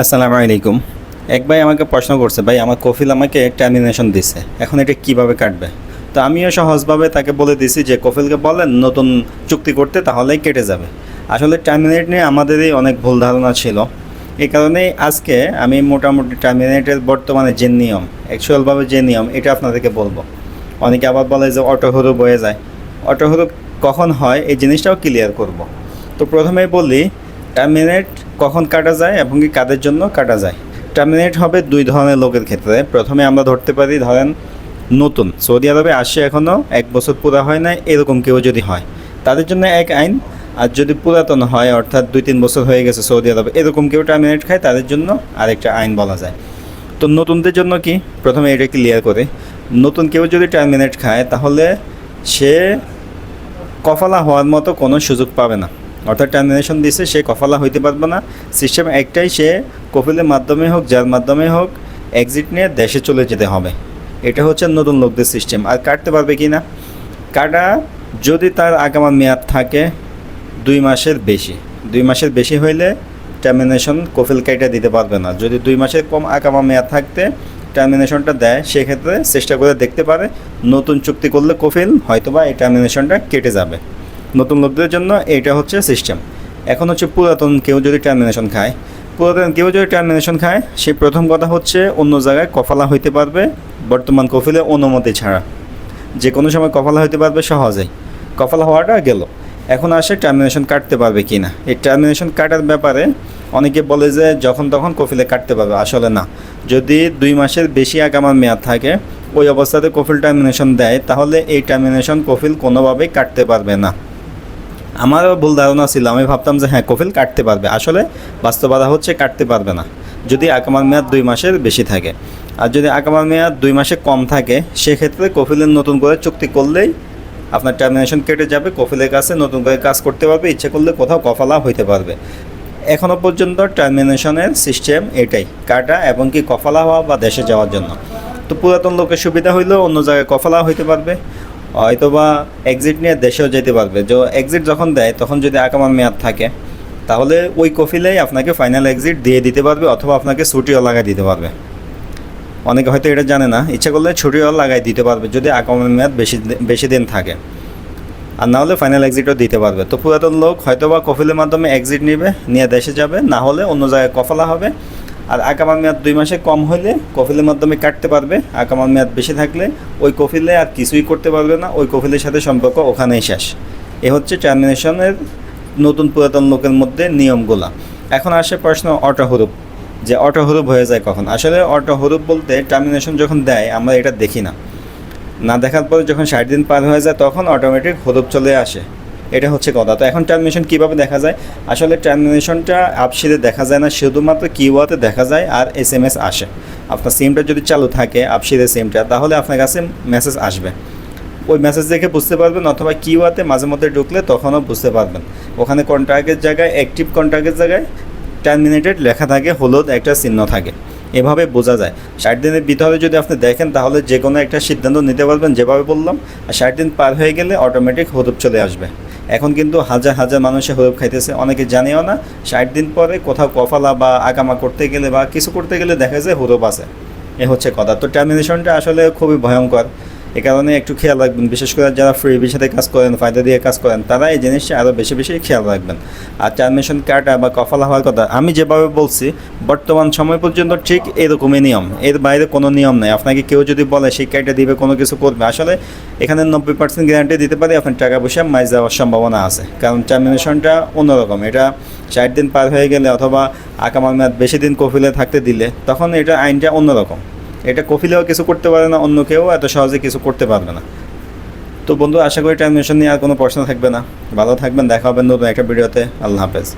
আসসালামু আলাইকুম। এক ভাই আমাকে প্রশ্ন করছে, ভাই, আমার কফিল আমাকে টার্মিনেশন দিছে, এখন এটা কীভাবে কাটবে? তো আমিও সহজভাবে তাকে বলে দিছি যে, কফিলকে বলেন নতুন চুক্তি করতে, তাহলেই কেটে যাবে। আসলে টার্মিনেট নিয়ে আমাদেরই অনেক ভুল ধারণা ছিল। এই কারণেই আজকে আমি মোটামুটি টার্মিনেটের বর্তমানে যে নিয়ম অ্যাকচুয়ালভাবে যে নিয়ম, এটা আপনাদেরকে বলব। অনেকে আবার বলে যে অটো হরু বয়ে যায়। অটো হরু কখন হয়, এই জিনিসটাও ক্লিয়ার করব। তো প্রথমেই বলি টার্মিনেট কখন কাটা যায় এবং কি কাদের জন্য কাটা যায়? টার্মিনেট হবে দুই ধরনের লোকের ক্ষেত্রে। প্রথমে আমরা ধরতে পারি, ধরেন নতুন। সৌদি আরবে আসে এখনও এক বছর পুরা হয় না এরকম কেউ যদি হয়। তাদের জন্য এক আইন। আর যদি পুরাতন হয়, অর্থাৎ দুই তিন বছর হয়ে গেছে সৌদি আরবে, এরকম কেউ টার্মিনেট খায়, তাদের জন্য আরেকটা আইন বলা যায়। তো নতুনদের জন্য কি? প্রথমে এটা ক্লিয়ার করে। নতুন কেউ যদি টার্মিনেট খায়, তাহলে সে কফালা হওয়ার মতো কোনো সুযোগ পাবে না। অর্থাৎ টার্মিনেশন দিছে, সে কফালা হইতে পারবে না। সিস্টেম একটাই, সে কফিলের মাধ্যমে হোক, যার মাধ্যমে হোক এক্সিট নিয়ে দেশে চলে যেতে হবে। এটা হচ্ছে নতুন লোকদের সিস্টেম আর কাটতে পারবে কি না? কাটা যদি তার আগামা মেয়াদ থাকে দুই মাসের বেশি। দুই মাসের বেশি হইলে টার্মিনেশন কফিল কাইটা দিতে পারবে না। যদি দুই মাসের কম আগামা মেয়াদ থাকতে টার্মিনেশনটা দেয়, সেক্ষেত্রে চেষ্টা করে দেখতে পারে নতুন চুক্তি করলে কফিল হয়তোবা এই টার্মিনেশনটা কেটে যাবে। নতুন লোকদের জন্য এটা হচ্ছে সিস্টেম। এখন হচ্ছে পুরাতন কেউ যদি টার্মিনেশন খায়, পুরাতন কেউ যদি টার্মিনেশন খায়, সে প্রথম কথা হচ্ছে অন্য জায়গায় কফালা হইতে পারবে, বর্তমান কফিলে অনুমতি ছাড়া। যে কোনো সময় কফালা হইতে পারবে সহজেই। কফালা হওয়াটা গেল। এখন আসে টার্মিনেশন কাটতে পারবে কি না এই টার্মিনেশন কাটার ব্যাপারে অনেকে বলে যে যখন তখন কফিলে কাটতে পারবে, আসলে না। যদি দুই মাসের বেশি আগামার মেয়াদ থাকে, ওই অবস্থাতে কফিল টার্মিনেশন দেয়, তাহলে এই টার্মিনেশন কফিল কোনোভাবেই কাটতে পারবে না। আমারও ভুল ধারণা ছিল, আমি ভাবতাম যে হ্যাঁ কফিল কাটতে পারবে। আসলে বাস্তবতা হচ্ছে কাটতে পারবে না। যদি আকামার মেয়াদ দুই মাসের বেশি থাকে। আর যদি আকামার মেয়াদ দুই মাসে কম থাকে, সেক্ষেত্রে কফিলের নতুন করে চুক্তি করলেই আপনার টার্মিনেশন কেটে যাবে কফিলের কাছে নতুন করে কাজ করতে পারবে, ইচ্ছে করলে কোথাও কফালা হইতে পারবে। এখনও পর্যন্ত টার্মিনেশনের সিস্টেম এটাই, কাটা এবং কি কফালা হওয়া বা দেশে যাওয়ার জন্য। তো পুরাতন লোকের সুবিধা হইলেও অন্য জায়গায় কফালা হইতে পারবে। হয়তোবা এক্সিট নিয়ে দেশেও যেতে পারবে। যে এক্সিট যখন দেয়, তখন যদি আকামার মেয়াদ থাকে, তাহলে ওই কফিলেই আপনাকে ফাইনাল এক্সিট দিয়ে দিতে পারবে অথবা আপনাকে ছুটিও লাগাই দিতে পারবে। অনেকে হয়তো এটা জানে না, ইচ্ছা করলে ছুটিও লাগাই দিতে পারবে যদি আকামার মেয়াদ বেশি বেশি দিন থাকে। আর না হলে ফাইনাল এক্সিটও দিতে পারবে। তো পুরাতন লোক হয়তোবা কফিলের মাধ্যমে এক্সিট নেবে, নিয়ে দেশে যাবে, না হলে অন্য জায়গায় কফলা হবে। আর আকামার মেয়াদ দুই মাসে কম হলে কফিলের মাধ্যমে কাটতে পারবে। আকামার মেয়াদ বেশি থাকলে ওই কফিলে আর কিছুই করতে পারবে না, ওই কফিলের সাথে সম্পর্ক ওখানেই শেষ। এ হচ্ছে টার্মিনেশনের নতুন পুরাতন লোকের মধ্যে নিয়মগুলা। এখন আসে প্রশ্ন অটো হরুপ, যে অটো হরুপ হয়ে যায় কখন? আসলে অটো হরুপ বলতে টার্মিনেশন যখন দেয়, আমরা এটা দেখি না। না দেখার পরে যখন ষাট দিন পার হয়ে যায়, তখন অটোমেটিক হরুপ চলে আসে। এটা হচ্ছে কথা। তো এখন টার্মিনেশন কীভাবে দেখা যায়? আসলে টার্মিনেশনটা আপসিতে দেখা যায় না, শুধুমাত্র কিওয়াতে দেখা যায় আর এস এম এস আসে। আপনার সিমটা যদি চালু থাকে আপসিদের সিমটা তাহলে আপনার কাছে মেসেজ আসবে। ওই মেসেজ দেখে বুঝতে পারবেন, অথবা কিওয়াতে মাঝে মধ্যে ঢুকলে তখনও বুঝতে পারবেন। ওখানে কন্ট্রাক্টের জায়গায় অ্যাক্টিভ কন্ট্রাক্টের জায়গায় টার্মিনেটেড লেখা থাকে, হলুদ একটা চিহ্ন থাকে। এভাবে বোঝা যায়। ষাট দিনের ভিতরে যদি আপনি দেখেন, তাহলে যে কোনো একটা সিদ্ধান্ত নিতে পারবেন, যেভাবে বললাম। আর ষাট দিন পার হয়ে গেলে অটোমেটিক হরুপ চলে আসবে। এখন কিন্তু হাজার হাজার মানুষে হয়ে খাইতেছে। অনেকে জানেও না, ষাট দিন পরে কোথাও কফালা বা আগামা করতে গেলে বা কিছু করতে গেলে দেখা যায় হরুপ আছে। এ হচ্ছে কথা। তো টার্মিনেশনটা আসলে খুবই ভয়ঙ্কর। এ কারণে একটু খেয়াল রাখবেন। বিশেষ করে যারা ফ্রি বিষয়তে কাজ করেন, ফায়দা দিয়ে কাজ করেন, তারা এই জিনিসটা আরও বেশি বেশি খেয়াল রাখবেন। আর টার্মিনেশন কাটা বা কফালা হওয়ার কথা, আমি যেভাবে বলছি, বর্তমান সময় পর্যন্ত ঠিক এরকমই নিয়ম। এর বাইরে কোনো নিয়ম নেই। আপনাকে কেউ যদি বলে, সেই কার্ডটা দিবে, কোনো কিছু করবে, আসলে এখানে নব্বই পার্সেন্ট গ্যারান্টি দিতে পারে, আপনার টাকা পয়সা মাইজ যাওয়ার সম্ভাবনা আছে। কারণ টার্মিনেশনটা অন্যরকম। এটা ষাট দিন পার হয়ে গেলে অথবা আকামার মেয়াদ বেশি দিন কফিলে থাকতে দিলে, তখন এটা আইনটা অন্যরকম। এটা কফিলেও কিছু করতে পারে না, অন্য কেউ এত সহজে কিছু করতে পারবে না। তো বন্ধু, আশা করি ট্রান্সমিশন নিয়ে আর কোনো প্রশ্ন থাকবে না। ভালো থাকবেন, দেখা হবে নতুন একটা ভিডিওতে। আল্লাহ হাফেজ।